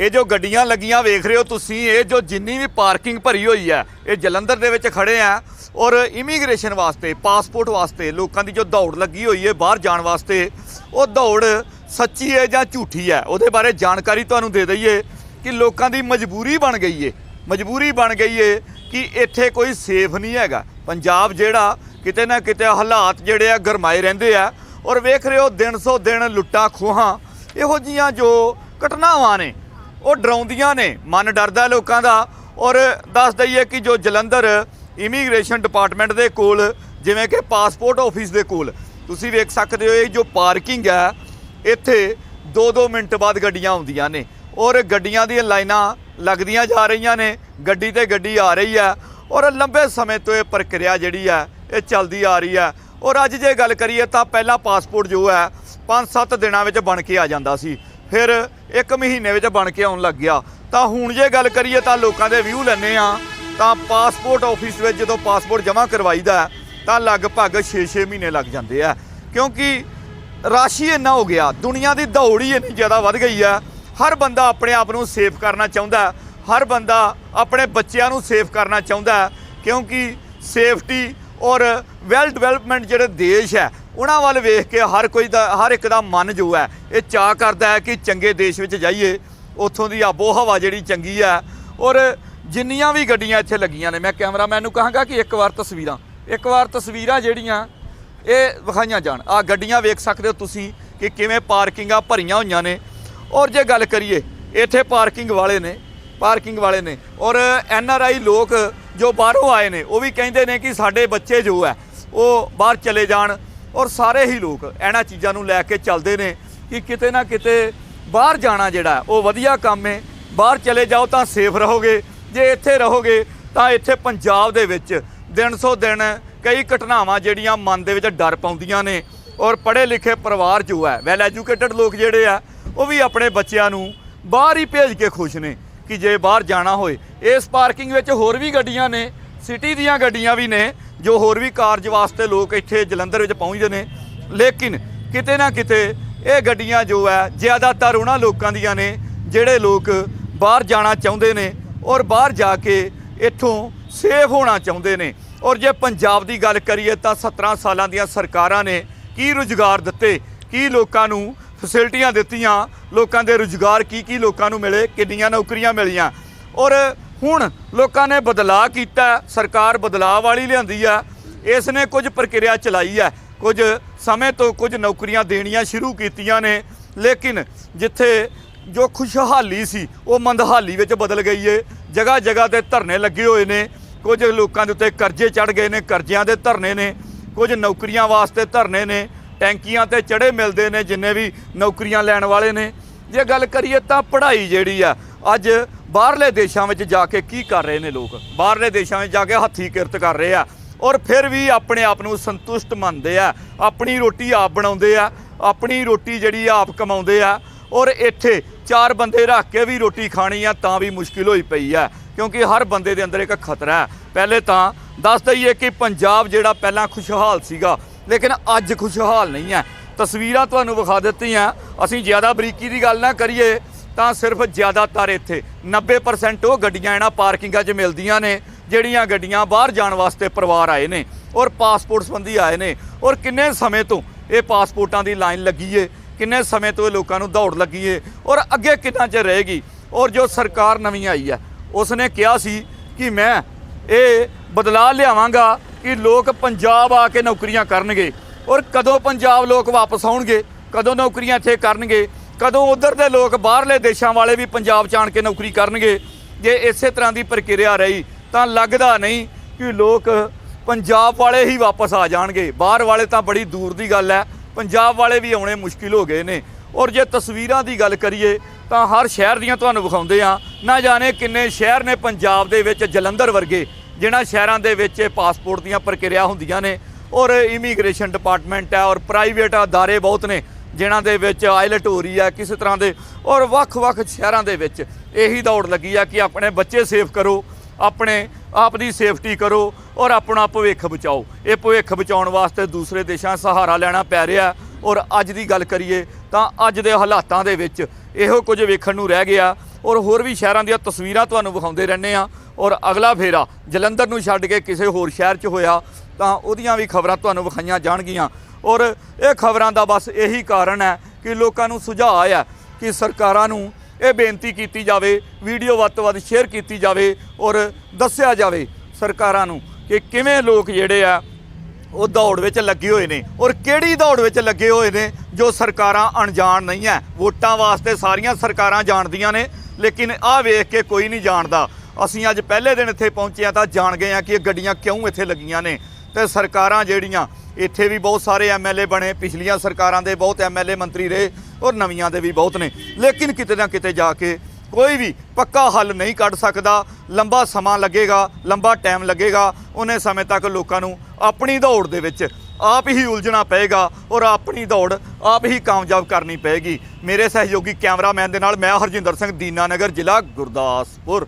ਇਹ ਜੋ ਗੱਡੀਆਂ ਲੱਗੀਆਂ ਵੇਖ ਰਹੇ ਹੋ ਤੁਸੀਂ, ਇਹ ਜੋ ਜਿੰਨੀ ਵੀ ਪਾਰਕਿੰਗ ਭਰੀ ਹੋਈ ਹੈ, ਇਹ ਜਲੰਧਰ ਦੇ ਵਿੱਚ ਖੜੇ ਆ ਔਰ ਇਮੀਗ੍ਰੇਸ਼ਨ ਵਾਸਤੇ, ਪਾਸਪੋਰਟ ਵਾਸਤੇ, ਲੋਕਾਂ ਦੀ ਜੋ ਦੌੜ ਲੱਗੀ ਹੋਈ ਹੈ ਬਾਹਰ ਜਾਣ ਵਾਸਤੇ, ਉਹ ਦੌੜ ਸੱਚੀ ਹੈ ਜਾਂ ਝੂਠੀ ਹੈ? ਉਹਦੇ ਬਾਰੇ ਜਾਣਕਾਰੀ ਤੁਹਾਨੂੰ ਦੇ ਦਈਏ ਕਿ ਲੋਕਾਂ ਦੀ ਮਜਬੂਰੀ ਬਣ ਗਈ ਏ। ਮਜਬੂਰੀ ਬਣ ਗਈ ਏ ਕਿ ਇੱਥੇ ਕੋਈ ਸੇਫ ਨਹੀਂ ਹੈਗਾ। ਪੰਜਾਬ ਜਿਹੜਾ ਕਿਤੇ ਨਾ ਕਿਤੇ ਹਾਲਾਤ ਜਿਹੜੇ ਆ ਗਰਮਾਏ ਰਹਿੰਦੇ ਆ ਔਰ ਵੇਖ ਰਹੇ ਹੋ ਦਿਨ ਸੋ ਦਿਨ ਲੁੱਟਾਂ ਖੋਹਾਂ, ਇਹੋ ਜੀਆਂ ਜੋ ਘਟਨਾਵਾਂ ਨੇ ਉਹ ਡਰਾਉਂਦੀਆਂ ਨੇ, ਮਨ ਡਰਦਾ ਲੋਕਾਂ ਦਾ। ਔਰ ਦੱਸ ਦਈਏ ਕਿ ਜੋ ਜਲੰਧਰ ਇਮੀਗ੍ਰੇਸ਼ਨ ਡਿਪਾਰਟਮੈਂਟ ਦੇ ਕੋਲ, ਜਿਵੇਂ ਕਿ ਪਾਸਪੋਰਟ ਆਫਿਸ ਦੇ ਕੋਲ, ਤੁਸੀਂ ਵੇਖ ਸਕਦੇ ਹੋ ਇਹ ਜੋ ਪਾਰਕਿੰਗ ਹੈ, ਇੱਥੇ 2-2 ਮਿੰਟ ਬਾਅਦ ਗੱਡੀਆਂ ਆਉਂਦੀਆਂ ਨੇ। ਔਰ ਗੱਡੀਆਂ ਦੀਆਂ ਲਾਈਨਾਂ ਲੱਗਦੀਆਂ ਜਾ ਰਹੀਆਂ ਨੇ, ਗੱਡੀ ਤੇ ਗੱਡੀ ਆ ਰਹੀ ਹੈ। ਔਰ ਲੰਬੇ ਸਮੇਂ ਤੋਂ ਇਹ ਪ੍ਰਕਿਰਿਆ ਜਿਹੜੀ ਹੈ, ਇਹ ਚੱਲਦੀ ਆ ਰਹੀ ਹੈ। ਔਰ ਅੱਜ ਜੇ ਗੱਲ ਕਰੀਏ ਤਾਂ ਪਹਿਲਾਂ ਪਾਸਪੋਰਟ ਜੋ ਹੈ 5-7 ਦਿਨਾਂ ਵਿੱਚ ਬਣ ਕੇ ਆ ਜਾਂਦਾ ਸੀ। ਫਿਰ ਇੱਕ ਮਹੀਨੇ ਵਿੱਚ ਬਣ ਕੇ ਆਉਣ ਲੱਗ ਗਿਆ। ਤਾਂ ਹੁਣ ਜੇ ਗੱਲ ਕਰੀਏ ਤਾਂ ਲੋਕਾਂ ਦੇ ਵਿਊ ਲੈਣੇ ਆ ਤਾਂ ਪਾਸਪੋਰਟ ਆਫਿਸ ਵਿੱਚ ਜਦੋਂ ਪਾਸਪੋਰਟ ਜਮ੍ਹਾਂ ਕਰਵਾਈਦਾ ਤਾਂ ਲਗਭਗ 6-6 ਮਹੀਨੇ ਲੱਗ ਜਾਂਦੇ ਆ। ਕਿਉਂਕਿ ਰਾਸ਼ੀ ਇੰਨਾ ਹੋ ਗਿਆ, ਦੁਨੀਆ ਦੀ ਦੌੜ ਹੀ ਇੰਨੀ ਜ਼ਿਆਦਾ ਵੱਧ ਗਈ ਆ ਹਰ ਬੰਦਾ ਆਪਣੇ ਆਪ ਨੂੰ ਸੇਫ ਕਰਨਾ ਚਾਹੁੰਦਾ ਹਰ ਬੰਦਾ ਆਪਣੇ ਬੱਚਿਆਂ ਨੂੰ ਸੇਫ ਕਰਨਾ ਚਾਹੁੰਦਾ ਕਿਉਂਕਿ ਸੇਫਟੀ ਔਰ ਵੈਲ ਡਿਵੈਲਪਮੈਂਟ ਜਿਹੜੇ ਦੇਸ਼ ਹੈ ਉਹਨਾਂ ਵੱਲ ਵੇਖ ਕੇ ਹਰ ਕੋਈ ਦਾ, ਹਰ ਇੱਕ ਦਾ ਮਨ ਜੋ ਹੈ, ਇਹ ਚਾਹ ਕਰਦਾ ਹੈ ਕਿ ਚੰਗੇ ਦੇਸ਼ ਵਿੱਚ ਜਾਈਏ। ਉੱਥੋਂ ਦੀ ਆਬੋ ਹਵਾ ਜਿਹੜੀ ਚੰਗੀ ਹੈ। ਔਰ ਜਿੰਨੀਆਂ ਵੀ ਗੱਡੀਆਂ ਇੱਥੇ ਲੱਗੀਆਂ ਨੇ, ਮੈਂ ਕੈਮਰਾਮੈਨ ਨੂੰ ਕਹਾਂਗਾ ਕਿ ਇੱਕ ਵਾਰ ਤਸਵੀਰਾਂ, ਇੱਕ ਵਾਰ ਤਸਵੀਰਾਂ ਜਿਹੜੀਆਂ, ਇਹ ਵਿਖਾਈਆਂ ਜਾਣ। ਆ ਗੱਡੀਆਂ ਵੇਖ ਸਕਦੇ ਹੋ ਤੁਸੀਂ ਕਿ ਕਿਵੇਂ ਪਾਰਕਿੰਗਾਂ ਭਰੀਆਂ ਹੋਈਆਂ ਨੇ। ਔਰ ਜੇ ਗੱਲ ਕਰੀਏ, ਇੱਥੇ ਪਾਰਕਿੰਗ ਵਾਲੇ ਨੇ, ਪਾਰਕਿੰਗ ਵਾਲੇ ਨੇ। ਔਰ ਐਨ ਆਰ ਆਈ ਲੋਕ ਜੋ ਬਾਹਰੋਂ ਆਏ ਨੇ, ਉਹ ਵੀ ਕਹਿੰਦੇ ਨੇ ਕਿ ਸਾਡੇ ਬੱਚੇ ਜੋ ਹੈ, ਉਹ ਬਾਹਰ ਚਲੇ ਜਾਣ। ਔਰ ਸਾਰੇ ਹੀ ਲੋਕ ਇਹਨਾਂ ਚੀਜ਼ਾਂ ਨੂੰ ਲੈ ਕੇ ਚੱਲਦੇ ਨੇ ਕਿ ਕਿਤੇ ਨਾ ਕਿਤੇ ਬਾਹਰ ਜਾਣਾ ਜਿਹੜਾ ਉਹ ਵਧੀਆ ਕੰਮ ਹੈ। ਬਾਹਰ ਚਲੇ ਜਾਓ ਤਾਂ ਸੇਫ ਰਹੋਗੇ। ਜੇ ਇੱਥੇ ਰਹੋਗੇ ਤਾਂ ਇੱਥੇ ਪੰਜਾਬ ਦੇ ਵਿੱਚ ਦਿਨ ਸੋ ਦਿਨ ਕਈ ਘਟਨਾਵਾਂ ਜਿਹੜੀਆਂ ਮਨ ਦੇ ਵਿੱਚ ਡਰ ਪਾਉਂਦੀਆਂ ਨੇ। ਔਰ ਪੜ੍ਹੇ ਲਿਖੇ ਪਰਿਵਾਰ ਜੋ ਹੈ ਵੈਲ ਐਜੂਕੇਟਡ ਲੋਕ ਜਿਹੜੇ ਆ, ਉਹ ਵੀ ਆਪਣੇ ਬੱਚਿਆਂ ਨੂੰ ਬਾਹਰ ਹੀ ਭੇਜ ਕੇ ਖੁਸ਼ ਨੇ ਕਿ ਜੇ ਬਾਹਰ ਜਾਣਾ ਹੋਏ। ਇਸ ਪਾਰਕਿੰਗ ਵਿੱਚ ਹੋਰ ਵੀ ਗੱਡੀਆਂ ਨੇ ਸਿਟੀ ਦੀਆਂ ਗੱਡੀਆਂ ਵੀ ਨੇ ਜੋ ਹੋਰ ਵੀ ਕਾਰਜ ਵਾਸਤੇ ਲੋਕ ਇੱਥੇ ਜਲੰਧਰ ਵਿੱਚ ਪਹੁੰਚਦੇ ਨੇ। ਲੇਕਿਨ ਕਿਤੇ ਨਾ ਕਿਤੇ ਇਹ ਗੱਡੀਆਂ ਜੋ ਹੈ, ਜ਼ਿਆਦਾਤਰ ਉਹਨਾਂ ਲੋਕਾਂ ਦੀਆਂ ਨੇ ਜਿਹੜੇ ਲੋਕ ਬਾਹਰ ਜਾਣਾ ਚਾਹੁੰਦੇ ਨੇ ਔਰ ਬਾਹਰ ਜਾ ਕੇ ਇੱਥੋਂ ਸੇਫ ਹੋਣਾ ਚਾਹੁੰਦੇ ਨੇ। ਔਰ ਜੇ ਪੰਜਾਬ ਦੀ ਗੱਲ ਕਰੀਏ ਤਾਂ 17 ਸਾਲਾਂ ਦੀਆਂ ਸਰਕਾਰਾਂ ਨੇ ਕੀ ਰੁਜ਼ਗਾਰ ਦਿੱਤੇ, ਕੀ ਲੋਕਾਂ ਨੂੰ ਫੈਸਿਲਿਟੀਆਂ ਦਿੱਤੀਆਂ, ਲੋਕਾਂ ਦੇ ਰੁਜ਼ਗਾਰ ਕੀ ਕੀ ਲੋਕਾਂ ਨੂੰ ਮਿਲੇ, ਕਿੰਨੀਆਂ ਨੌਕਰੀਆਂ ਮਿਲੀਆਂ। ਔਰ ਹੁਣ ਲੋਕਾਂ ਨੇ ਬਦਲਾਅ ਕੀਤਾ ਸਰਕਾਰ ਬਦਲਾਅ ਵਾਲੀ ਲਿਆਂਦੀ ਆ ਇਸ ਨੇ ਕੁਝ ਪ੍ਰਕਿਰਿਆ ਚਲਾਈ ਹੈ, ਕੁਝ ਸਮੇਂ ਤੋਂ ਕੁਝ ਨੌਕਰੀਆਂ ਦੇਣੀਆਂ ਸ਼ੁਰੂ ਕੀਤੀਆਂ ਨੇ, ਲੇਕਿਨ ਜਿੱਥੇ ਜੋ ਖੁਸ਼ਹਾਲੀ ਸੀ, ਉਹ ਮੰਦਹਾਲੀ ਵਿੱਚ ਬਦਲ ਗਈ ਏ ਜਗ੍ਹਾ ਜਗ੍ਹਾ ਤੇ ਧਰਨੇ ਲੱਗੇ ਹੋਏ ਨੇ, ਕੁਝ ਲੋਕਾਂ ਦੇ ਉੱਤੇ ਕਰਜ਼ੇ ਚੜ ਗਏ ਨੇ, ਕਰਜ਼ਿਆਂ ਦੇ ਧਰਨੇ ਨੇ, ਕੁਝ ਨੌਕਰੀਆਂ ਵਾਸਤੇ ਧਰਨੇ ਨੇ, ਟੈਂਕੀਆਂ ਤੇ ਚੜੇ ਮਿਲਦੇ ਨੇ, ਜਿੰਨੇ ਵੀ ਨੌਕਰੀਆਂ ਲੈਣ ਵਾਲੇ ਨੇ। ਜੇ ਗੱਲ ਕਰੀਏ ਤਾਂ ਪੜ੍ਹਾਈ ਜਿਹੜੀ ਆ, ਅੱਜ ਬਾਹਰਲੇ ਦੇਸ਼ਾਂ ਵਿੱਚ ਜਾ ਕੇ ਕੀ ਕਰ ਰਹੇ ਨੇ ਲੋਕ? ਬਾਹਰਲੇ ਦੇਸ਼ਾਂ ਵਿੱਚ ਜਾ ਕੇ ਹੱਥੀ ਕਿਰਤ ਕਰ ਰਹੇ ਆ। ਔਰ ਫਿਰ ਵੀ ਆਪਣੇ ਆਪ ਨੂੰ ਸੰਤੁਸ਼ਟ ਮੰਨਦੇ ਆ। ਆਪਣੀ ਰੋਟੀ ਆਪ ਬਣਾਉਂਦੇ ਆ। ਆਪਣੀ ਰੋਟੀ ਜਿਹੜੀ ਆ, ਆਪ ਕਮਾਉਂਦੇ ਆ। ਔਰ ਇੱਥੇ ਚਾਰ ਬੰਦੇ ਰੱਖ ਕੇ ਵੀ ਰੋਟੀ ਖਾਣੀ ਆ, ਤਾਂ ਵੀ ਮੁਸ਼ਕਿਲ ਹੋਈ ਪਈ ਆ। ਕਿਉਂਕਿ ਹਰ ਬੰਦੇ ਦੇ ਅੰਦਰ ਇੱਕ ਖਤਰਾ ਹੈ ਪਹਿਲੇ ਤਾਂ ਦੱਸ ਦਈਏ ਕਿ ਪੰਜਾਬ ਜਿਹੜਾ ਪਹਿਲਾਂ ਖੁਸ਼ਹਾਲ ਸੀਗਾ, ਲੇਕਿਨ ਅੱਜ ਖੁਸ਼ਹਾਲ ਨਹੀਂ ਹੈ ਤਸਵੀਰਾਂ ਤੁਹਾਨੂੰ ਵਿਖਾ ਦਿੱਤੀਆਂ। ਅਸੀਂ ਜ਼ਿਆਦਾ ਬਰੀਕੀ ਦੀ ਗੱਲ ਨਾ ਕਰੀਏ। ਤਾਂ ਸਿਰਫ ਜ਼ਿਆਦਾਤਰ ਇੱਥੇ। 90% ਉਹ ਗੱਡੀਆਂ ਇਹਨਾਂ ਪਾਰਕਿੰਗਾਂ 'ਚ ਮਿਲਦੀਆਂ ਨੇ, ਜਿਹੜੀਆਂ ਗੱਡੀਆਂ ਬਾਹਰ ਜਾਣ ਵਾਸਤੇ ਪਰਿਵਾਰ ਆਏ ਨੇ ਔਰ ਪਾਸਪੋਰਟ ਸੰਬੰਧੀ ਆਏ ਨੇ। ਔਰ ਕਿੰਨੇ ਸਮੇਂ ਤੋਂ ਇਹ ਪਾਸਪੋਰਟਾਂ ਦੀ ਲਾਈਨ ਲੱਗੀ ਏ? ਕਿੰਨੇ ਸਮੇਂ ਤੋਂ ਇਹ ਲੋਕਾਂ ਨੂੰ ਦੌੜ ਲੱਗੀ ਏ? ਔਰ ਅੱਗੇ ਕਿੰਨਾ 'ਚ ਰਹੇਗੀ? ਔਰ ਜੋ ਸਰਕਾਰ ਨਵੀਂ ਆਈ ਹੈ ਉਸ ਨੇ ਕਿਹਾ ਸੀ ਕਿ ਮੈਂ ਇਹ ਬਦਲਾਅ ਲਿਆਵਾਂਗਾ ਕਿ ਲੋਕ ਪੰਜਾਬ ਆ ਕੇ ਨੌਕਰੀਆਂ ਕਰਨਗੇ। ਔਰ ਕਦੋਂ ਪੰਜਾਬ ਲੋਕ ਵਾਪਸ ਆਉਣਗੇ, ਕਦੋਂ ਨੌਕਰੀਆਂ ਇੱਥੇ ਕਰਨਗੇ ਕਦੋਂ ਉਧਰ ਦੇ ਲੋਕ ਬਾਹਰਲੇ ਦੇਸ਼ਾਂ ਵਾਲੇ ਵੀ ਪੰਜਾਬ ਚ ਆਣ ਕੇ ਨੌਕਰੀ ਕਰਨਗੇ, ਜੇ ਇਸੇ ਤਰ੍ਹਾਂ ਦੀ ਪ੍ਰਕਿਰਿਆ ਰਹੀ, ਤਾਂ ਲੱਗਦਾ ਨਹੀਂ ਕਿ ਲੋਕ ਪੰਜਾਬ ਵਾਲੇ ਹੀ ਵਾਪਸ ਆ ਜਾਣਗੇ। ਬਾਹਰ ਵਾਲੇ ਤਾਂ ਬੜੀ ਦੂਰ ਦੀ ਗੱਲ ਹੈ, ਪੰਜਾਬ ਵਾਲੇ ਵੀ ਆਉਣੇ ਮੁਸ਼ਕਿਲ ਹੋ ਗਏ ਨੇ। ਔਰ ਜੇ ਤਸਵੀਰਾਂ ਦੀ ਗੱਲ ਕਰੀਏ, ਤਾਂ ਹਰ ਸ਼ਹਿਰ ਦੀਆਂ ਤੁਹਾਨੂੰ ਵਿਖਾਉਂਦੇ ਆ ਨਾ ਜਾਣੇ ਕਿੰਨੇ ਸ਼ਹਿਰ ਨੇ ਪੰਜਾਬ ਦੇ ਵਿੱਚ ਜਲੰਧਰ ਵਰਗੇ, ਜਿਨ੍ਹਾਂ ਸ਼ਹਿਰਾਂ ਦੇ ਵਿੱਚ ਪਾਸਪੋਰਟ ਦੀਆਂ ਪ੍ਰਕਿਰਿਆ ਹੁੰਦੀਆਂ ਨੇ। ਔਰ ਇਮੀਗ੍ਰੇਸ਼ਨ ਡਿਪਾਰਟਮੈਂਟ ਹੈ, ਔਰ ਪ੍ਰਾਈਵੇਟ ਅਦਾਰੇ ਬਹੁਤ ਨੇ। ਜਿਨ੍ਹਾਂ ਦੇ ਵਿੱਚ ਆਇਲਟ ਹੋ ਰਹੀ ਹੈ ਕਿਸੇ ਤਰ੍ਹਾਂ ਦੇ, ਔਰ ਵੱਖ-ਵੱਖ ਸ਼ਹਿਰਾਂ ਦੇ ਵਿੱਚ ਇਹੀ ਦੌੜ ਲੱਗੀ ਆ ਕਿ ਆਪਣੇ ਬੱਚੇ ਸੇਫ ਕਰੋ, ਆਪਣੇ ਆਪ ਦੀ ਸੇਫਟੀ ਕਰੋ, ਔਰ ਆਪਣਾ ਭਵਿੱਖ ਬਚਾਓ। ਇਹ ਭਵਿੱਖ ਬਚਾਉਣ ਵਾਸਤੇ ਦੂਸਰੇ ਦੇਸ਼ਾਂ ਸਹਾਰਾ ਲੈਣਾ ਪੈ ਰਿਹਾ, ਔਰ ਅੱਜ ਦੀ ਗੱਲ ਕਰੀਏ ਤਾਂ ਅੱਜ ਦੇ ਹਾਲਾਤਾਂ ਦੇ ਵਿੱਚ ਇਹੋ ਕੁਝ ਵੇਖਣ ਨੂੰ ਰਹਿ ਗਿਆ, ਔਰ ਹੋਰ ਵੀ ਸ਼ਹਿਰਾਂ ਦੀਆਂ ਤਸਵੀਰਾਂ ਤੁਹਾਨੂੰ ਵਿਖਾਉਂਦੇ ਰਹਿੰਦੇ ਆ ਔਰ ਅਗਲਾ ਫੇਰਾ ਜਲੰਧਰ ਨੂੰ ਛੱਡ ਕੇ ਕਿਸੇ ਹੋਰ ਸ਼ਹਿਰ 'ਚ ਹੋਇਆ ਤਾਂ ਉਹਦੀਆਂ ਵੀ ਖਬਰਾਂ ਤੁਹਾਨੂੰ ਵਿਖਾਈਆਂ ਜਾਣਗੀਆਂ। ਔਰ ਇਹ ਖਬਰਾਂ ਦਾ ਬਸ ਇਹੀ ਕਾਰਨ ਹੈ ਕਿ ਲੋਕਾਂ ਨੂੰ ਸੁਝਾਅ ਹੈ ਕਿ ਸਰਕਾਰਾਂ ਨੂੰ ਇਹ ਬੇਨਤੀ ਕੀਤੀ ਜਾਵੇ, ਵੀਡੀਓ ਵੱਧ ਤੋਂ ਵੱਧ ਸ਼ੇਅਰ ਕੀਤੀ ਜਾਵੇ ਔਰ ਦੱਸਿਆ ਜਾਵੇ ਸਰਕਾਰਾਂ ਨੂੰ ਕਿ ਕਿਵੇਂ ਲੋਕ ਜਿਹੜੇ ਆ, ਉਹ ਦੌੜ ਵਿੱਚ ਲੱਗੇ ਹੋਏ ਨੇ। ਔਰ ਕਿਹੜੀ ਦੌੜ ਵਿੱਚ ਲੱਗੇ ਹੋਏ ਨੇ ਜੋ ਸਰਕਾਰਾਂ ਅਣਜਾਣ ਨਹੀਂ ਹੈ। ਵੋਟਾਂ ਵਾਸਤੇ ਸਾਰੀਆਂ ਸਰਕਾਰਾਂ ਜਾਣਦੀਆਂ ਨੇ, ਲੇਕਿਨ ਆਹ ਵੇਖ ਕੇ ਕੋਈ ਨਹੀਂ ਜਾਣਦਾ। ਅਸੀਂ ਅੱਜ ਪਹਿਲੇ ਦਿਨ ਇੱਥੇ ਪਹੁੰਚੇ ਆ ਤਾਂ ਜਾਣ ਗਏ ਆ ਕਿ ਇਹ ਗੱਡੀਆਂ ਕਿਉਂ ਇੱਥੇ ਲੱਗੀਆਂ ਨੇ। ਤੇ ਸਰਕਾਰਾਂ ਜਿਹੜੀਆਂ, ਇੱਥੇ ਵੀ ਬਹੁਤ ਸਾਰੇ ਐਮਐਲਏ ਬਣੇ, ਪਿਛਲੀਆਂ ਸਰਕਾਰਾਂ ਦੇ ਬਹੁਤ ਐਮਐਲਏ ਮੰਤਰੀ ਰਹੇ ਔਰ ਨਵੀਆਂ ਦੇ ਵੀ ਬਹੁਤ ਨੇ। ਲੇਕਿਨ ਕਿਤੇ ਨਾ ਕਿਤੇ ਜਾ ਕੇ ਕੋਈ ਵੀ ਪੱਕਾ ਹੱਲ ਨਹੀਂ ਕੱਢ ਸਕਦਾ। ਲੰਬਾ ਸਮਾਂ ਲੱਗੇਗਾ, ਲੰਬਾ ਟਾਈਮ ਲੱਗੇਗਾ। ਉਹਨੇ ਸਮੇਂ ਤੱਕ ਲੋਕਾਂ ਨੂੰ ਆਪਣੀ ਦੌੜ ਦੇ ਵਿੱਚ ਆਪ ਹੀ ਉਲਝਣਾ ਪਏਗਾ ਔਰ ਆਪਣੀ ਦੌੜ ਆਪ ਹੀ ਕਾਮਯਾਬ ਕਰਨੀ ਪਏਗੀ। ਮੇਰੇ ਸਹਿਯੋਗੀ ਕੈਮਰਾਮੈਨ ਦੇ ਨਾਲ ਮੈਂ ਹਰਜਿੰਦਰ ਸਿੰਘ ਦੀਨਾਨਗਰ ਜ਼ਿਲ੍ਹਾ ਗੁਰਦਾਸਪੁਰ।